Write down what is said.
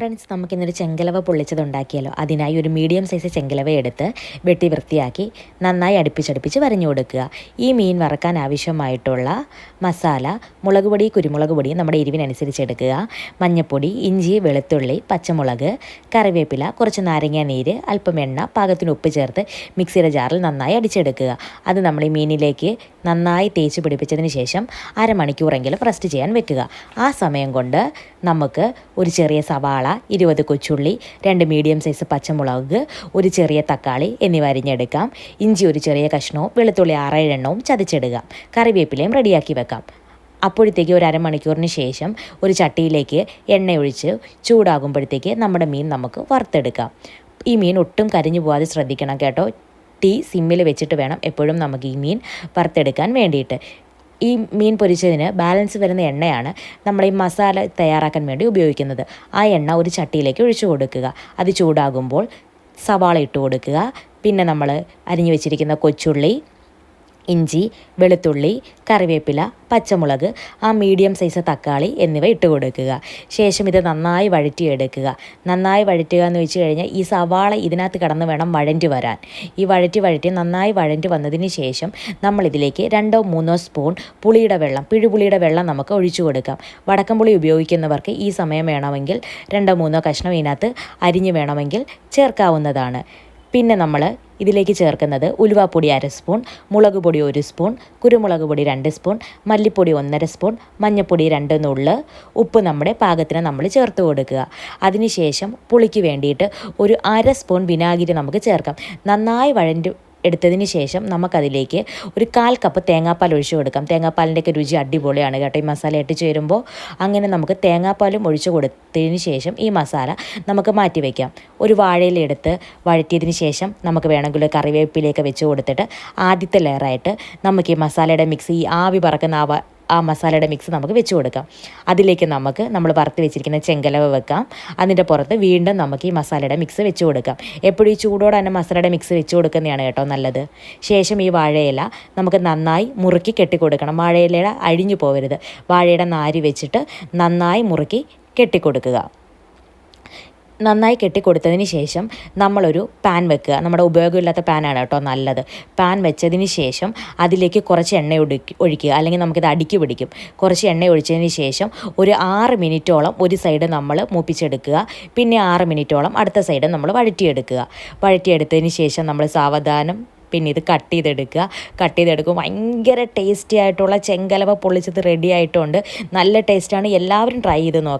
Friends നമുക്കിന്നൊരു ചെങ്കലവ പൊള്ളിച്ചത് ഉണ്ടാക്കിയാലോ അതിനായി ഒരു മീഡിയം സൈസ് ചെങ്കലവ എടുത്ത് വെട്ടി വൃത്തിയാക്കി നന്നായി അടുപ്പിച്ചടുപ്പിച്ച് വരഞ്ഞു കൊടുക്കുക. ഈ മീൻ വറക്കാൻ ആവശ്യമായിട്ടുള്ള മസാല മുളക് പൊടി കുരുമുളക് പൊടി നമ്മുടെ എരിവിനനുസരിച്ച് എടുക്കുക. മഞ്ഞൾപ്പൊടി ഇഞ്ചി വെളുത്തുള്ളി പച്ചമുളക് കറിവേപ്പില കുറച്ച് നാരങ്ങ നീര് അല്പം എണ്ണ പാകത്തിന് ഉപ്പ് ചേർത്ത് മിക്സിയുടെ ജാറിൽ നന്നായി അടിച്ചെടുക്കുക. അത് നമ്മൾ ഈ മീനിലേക്ക് നന്നായി തേച്ച് പിടിപ്പിച്ചതിന് ശേഷം അരമണിക്കൂറെങ്കിലും റെസ്റ്റ് ചെയ്യാൻ വെക്കുക. ആ സമയം കൊണ്ട് നമുക്ക് ഒരു ചെറിയ സവാള ഇരുപത് കൊച്ചുള്ളി രണ്ട് മീഡിയം സൈസ് പച്ചമുളക് ഒരു ചെറിയ തക്കാളി എന്നിവ അരിഞ്ഞെടുക്കാം. ഇഞ്ചി ഒരു ചെറിയ കഷ്ണവും വെളുത്തുള്ളി ആറേഴെണ്ണവും ചതച്ചിടുക. കറിവേപ്പിലയും റെഡിയാക്കി വെക്കാം. അപ്പോഴത്തേക്ക് ഒരു അരമണിക്കൂറിന് ശേഷം ഒരു ചട്ടിയിലേക്ക് എണ്ണ ഒഴിച്ച് ചൂടാകുമ്പോഴത്തേക്ക് നമ്മുടെ മീൻ നമുക്ക് വറുത്തെടുക്കാം. ഈ മീൻ ഒട്ടും കരിഞ്ഞു പോകാതെ ശ്രദ്ധിക്കണം കേട്ടോ. തീ സിമ്മിൽ വെച്ചിട്ട് വേണം എപ്പോഴും നമുക്ക് ഈ മീൻ വറുത്തെടുക്കാൻ വേണ്ടിയിട്ട്. ഈ മീൻ പൊരിച്ചതിന് ബാലൻസ് വരുന്ന എണ്ണയാണ് നമ്മൾ ഈ മസാല തയ്യാറാക്കാൻ വേണ്ടി ഉപയോഗിക്കുന്നത്. ആ എണ്ണ ഒരു ചട്ടിയിലേക്ക് ഒഴിച്ചു കൊടുക്കുക. അത് ചൂടാകുമ്പോൾ സവാള ഇട്ട് കൊടുക്കുക. പിന്നെ നമ്മൾ അരിഞ്ഞു വെച്ചിരിക്കുന്ന കൊച്ചുള്ളി ഇഞ്ചി വെളുത്തുള്ളി കറിവേപ്പില പച്ചമുളക് ആ മീഡിയം സൈസ് തക്കാളി എന്നിവ ഇട്ട് കൊടുക്കുക. ശേഷം ഇത് നന്നായി വഴറ്റിയെടുക്കുക. നന്നായി വഴറ്റുക എന്ന് വെച്ച് കഴിഞ്ഞാൽ ഈ സവാള ഇതിനകത്ത് കടന്ന് വേണം വഴറ്റി വരാൻ. ഈ വഴറ്റി വഴറ്റി നന്നായി വഴറ്റി വന്നതിന് ശേഷം നമ്മളിതിലേക്ക് രണ്ടോ മൂന്നോ സ്പൂൺ പുളിയുടെ വെള്ളം പിഴുപുളിയുടെ വെള്ളം നമുക്ക് ഒഴിച്ചു കൊടുക്കാം. വടക്കം പുളി ഉപയോഗിക്കുന്നവർക്ക് ഈ സമയം വേണമെങ്കിൽ രണ്ടോ മൂന്നോ കഷ്ണം ഇതിനകത്ത് അരിഞ്ഞ് വേണമെങ്കിൽ ചേർക്കാവുന്നതാണ്. പിന്നെ നമ്മൾ ഇതിലേക്ക് ചേർക്കുന്നത് ഉലുവാപ്പൊടി അര സ്പൂൺ മുളക് പൊടി ഒരു സ്പൂൺ കുരുമുളക് പൊടി രണ്ട് സ്പൂൺ മല്ലിപ്പൊടി ഒന്നര സ്പൂൺ മഞ്ഞൾപ്പൊടി രണ്ട് നുള്ള്. ഉപ്പ് നമ്മുടെ പാകത്തിന് നമ്മൾ ചേർത്ത് കൊടുക്കുക. അതിനുശേഷം പുളിക്ക് വേണ്ടിയിട്ട് ഒരു അര സ്പൂൺ വിനാഗിരി നമുക്ക് ചേർക്കാം. നന്നായി വഴണ്ട് എടുത്തതിന് ശേഷം നമുക്കതിലേക്ക് ഒരു കാൽ കപ്പ് തേങ്ങാപ്പാൽ ഒഴിച്ചു കൊടുക്കാം. തേങ്ങാപ്പാലിന്റെയൊക്കെ രുചി അടിപൊളിയാണ് കേട്ടോ. ഈ മസാല ഇട്ട് ചേരുമ്പോൾ അങ്ങനെ നമുക്ക് തേങ്ങാപ്പാലും ഒഴിച്ചു കൊടുത്തതിന് ശേഷം ഈ മസാല നമുക്ക് മാറ്റി വയ്ക്കാം ഒരു വാഴയിലെടുത്ത് വഴറ്റിയതിന് ശേഷം നമുക്ക് വേണമെങ്കിൽ കറിവേപ്പിലേക്ക് വെച്ച് കൊടുത്തിട്ട് ആദ്യത്തെ ലെയറായിട്ട് നമുക്ക് ഈ മസാലയുടെ മിക്സ് ഈ ആവി പറക്കുന്ന ആ ആ മസാലയുടെ മിക്സ് നമുക്ക് വെച്ച് കൊടുക്കാം. അതിലേക്ക് നമുക്ക് നമ്മൾ വറുത്ത് വെച്ചിരിക്കുന്ന ചെങ്കലവ വെക്കാം. അതിന്റെ പുറത്ത് വീണ്ടും നമുക്ക് ഈ മസാലയുടെ മിക്സ് വെച്ച് കൊടുക്കാം. എപ്പോഴും ഈ ചൂടോടെ തന്നെ മസാലയുടെ മിക്സ് വെച്ച് കൊടുക്കുന്നതാണ് കേട്ടോ നല്ലത്. ശേഷം ഈ വാഴയില നമുക്ക് നന്നായി മുറുക്കി കെട്ടിക്കൊടുക്കണം. വാഴയിലയുടെ അഴിഞ്ഞു പോകരുത് വാഴയുടെ നാരി വെച്ചിട്ട് നന്നായി മുറുക്കി കെട്ടിക്കൊടുക്കുക. നന്നായി കെട്ടിക്കൊടുത്തതിന് ശേഷം നമ്മളൊരു പാൻ വെക്കുക. നമ്മുടെ ഉപയോഗമില്ലാത്ത പാനാണ് കേട്ടോ നല്ലത്. പാൻ വെച്ചതിന് ശേഷം അതിലേക്ക് കുറച്ച് എണ്ണ ഒടുക്കി ഒഴിക്കുക. അല്ലെങ്കിൽ നമുക്കിത് അടുക്കി പിടിക്കും. കുറച്ച് എണ്ണ ഒഴിച്ചതിന് ശേഷം ഒരു ആറ് മിനിറ്റോളം ഒരു സൈഡ് നമ്മൾ മൂപ്പിച്ചെടുക്കുക. പിന്നെ ആറ് മിനിറ്റോളം അടുത്ത സൈഡ് നമ്മൾ വഴറ്റിയെടുക്കുക. വഴറ്റിയെടുത്തതിന് ശേഷം നമ്മൾ സാവധാനം പിന്നെ ഇത് കട്ട് ചെയ്തെടുക്കുക. കട്ട് ചെയ്തെടുക്കും ഭയങ്കര ടേസ്റ്റി ആയിട്ടുള്ള ചെങ്കലവ പൊള്ളിച്ചത് റെഡി ആയിട്ടുണ്ട്. നല്ല ടേസ്റ്റാണ് എല്ലാവരും ട്രൈ ചെയ്ത് നോക്കണം.